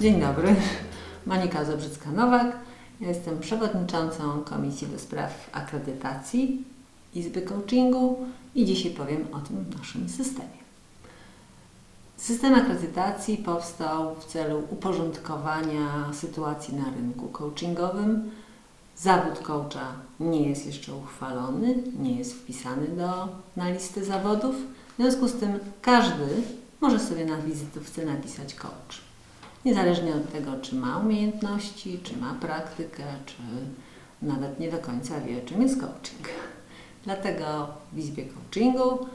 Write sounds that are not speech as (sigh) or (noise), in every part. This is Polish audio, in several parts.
Dzień dobry, Monika Zobrzycka-Nowak. Ja jestem przewodniczącą Komisji do Spraw Akredytacji Izby Coachingu i dzisiaj powiem o tym naszym systemie. System akredytacji powstał w celu uporządkowania sytuacji na rynku coachingowym. Zawód coacha nie jest jeszcze uchwalony, nie jest wpisany do, na listę zawodów. W związku z tym każdy może sobie na wizytówce napisać coach. Niezależnie od tego, czy ma umiejętności, czy ma praktykę, czy nawet nie do końca wie, czym jest coaching. Dlatego w Izbie Coachingu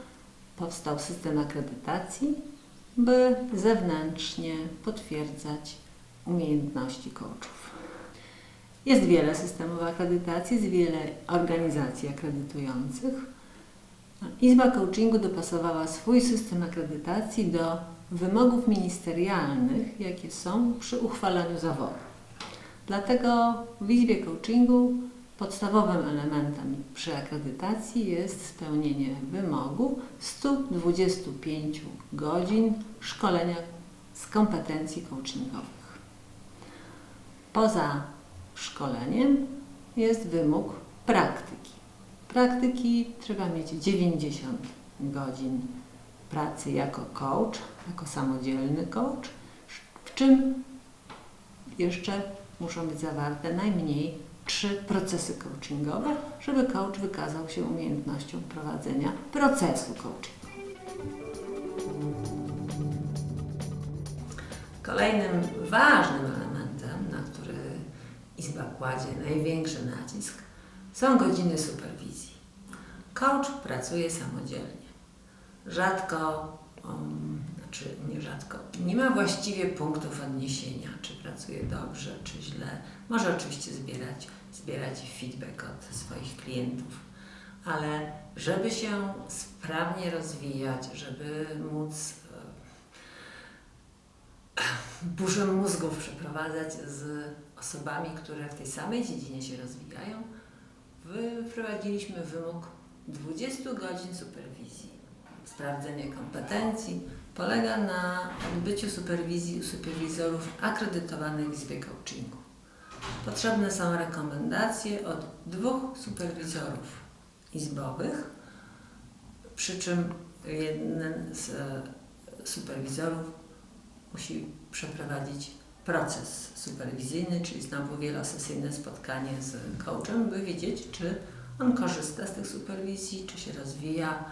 powstał system akredytacji, by zewnętrznie potwierdzać umiejętności coachów. Jest wiele systemów akredytacji, jest wiele organizacji akredytujących. Izba Coachingu dopasowała swój system akredytacji do wymogów ministerialnych, jakie są przy uchwalaniu zawodu. Dlatego w Izbie Coachingu podstawowym elementem przy akredytacji jest spełnienie wymogu 125 godzin szkolenia z kompetencji coachingowych. Poza szkoleniem jest wymóg praktyki. Praktyki trzeba mieć 90 godzin pracy jako coach, jako samodzielny coach, w czym jeszcze muszą być zawarte najmniej trzy procesy coachingowe, żeby coach wykazał się umiejętnością prowadzenia procesu coachingu. Kolejnym ważnym elementem, na który Izba kładzie największy nacisk, są godziny superwizji. Coach pracuje samodzielnie. Rzadko, um, znaczy nie rzadko, nie ma właściwie punktów odniesienia, czy pracuje dobrze, czy źle. Może oczywiście zbierać, zbierać feedback od swoich klientów, ale żeby się sprawnie rozwijać, żeby móc e, (clears throat) burzę mózgów przeprowadzać z osobami, które w tej samej dziedzinie się rozwijają, wprowadziliśmy wymóg 20 godzin superwizji. Sprawdzenie kompetencji polega na odbyciu superwizji u superwizorów akredytowanych w Izbie Coachingu. Potrzebne są rekomendacje od dwóch superwizorów izbowych, przy czym jeden z e, superwizorów musi przeprowadzić proces superwizyjny, czyli znowu wielosesyjne spotkanie z coachem, by wiedzieć, czy on korzysta z tych superwizji, czy się rozwija,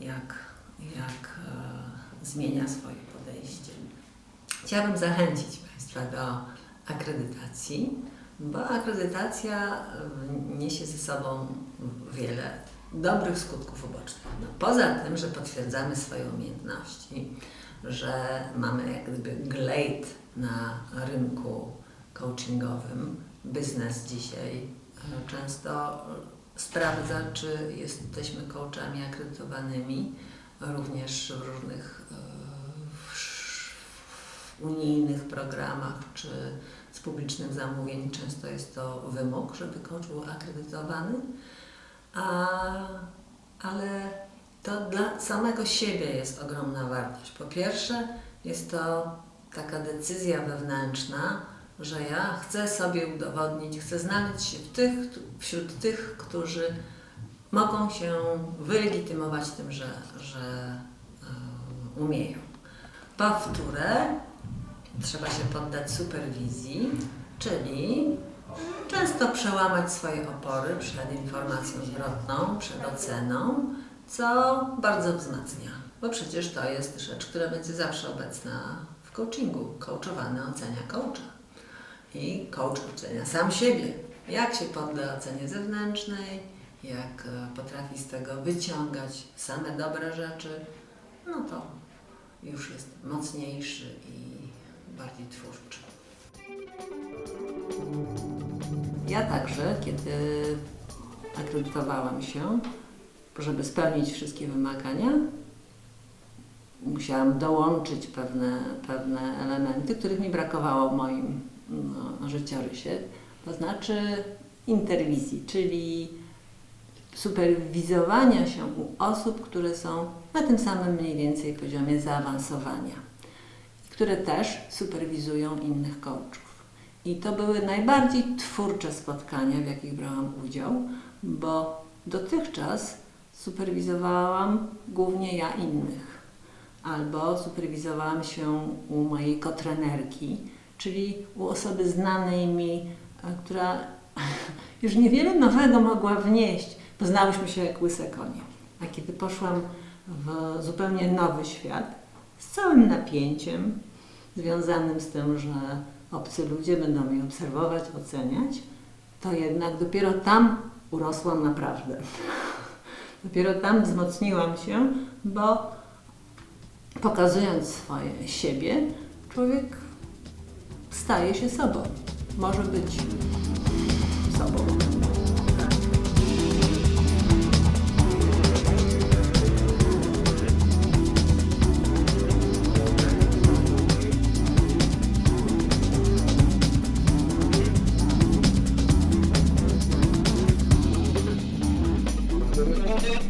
jak, jak e, zmienia swoje podejście. Chciałabym zachęcić Państwa do akredytacji, bo akredytacja e, niesie ze sobą wiele dobrych skutków ubocznych. No, poza tym, że potwierdzamy swoje umiejętności, że mamy jak gdyby glejt na rynku coachingowym, biznes dzisiaj e, często sprawdza, czy jesteśmy coachami akredytowanymi, również w różnych e, unijnych programach czy z publicznych zamówień często jest to wymóg, żeby coach był akredytowany, a, ale to dla samego siebie jest ogromna wartość. Po pierwsze, jest to taka decyzja wewnętrzna, że ja chcę sobie udowodnić, chcę znaleźć się w tych, wśród tych, którzy mogą się wylegitymować tym, że, że y, umieją. Powtórę, trzeba się poddać superwizji, czyli często przełamać swoje opory przed informacją zwrotną, przed oceną, co bardzo wzmacnia, bo przecież to jest rzecz, która będzie zawsze obecna w coachingu. Coachowany ocenia coacha i coach ocenia sam siebie. Jak się podda ocenie zewnętrznej, jak e, potrafi z tego wyciągać same dobre rzeczy, no to już jest mocniejszy i bardziej twórczy. Ja także, kiedy akredytowałam się, żeby spełnić wszystkie wymagania, musiałam dołączyć pewne, pewne elementy, których mi brakowało w moim no, życiorysie, to znaczy interwizji, czyli superwizowania się u osób, które są na tym samym mniej więcej poziomie zaawansowania, które też superwizują innych coachów. I to były najbardziej twórcze spotkania, w jakich brałam udział, bo dotychczas superwizowałam głównie ja innych, albo superwizowałam się u mojej kotrenerki, czyli u osoby znanej mi, która (laughs) już niewiele nowego mogła wnieść, bo znałyśmy się jak łyse konie. A kiedy poszłam w zupełnie nowy świat, z całym napięciem związanym z tym, że obcy ludzie będą mnie obserwować, oceniać, to jednak dopiero tam urosłam naprawdę. (laughs) Dopiero tam wzmocniłam się, bo pokazując swoje siebie, człowiek staje się sobą. Może być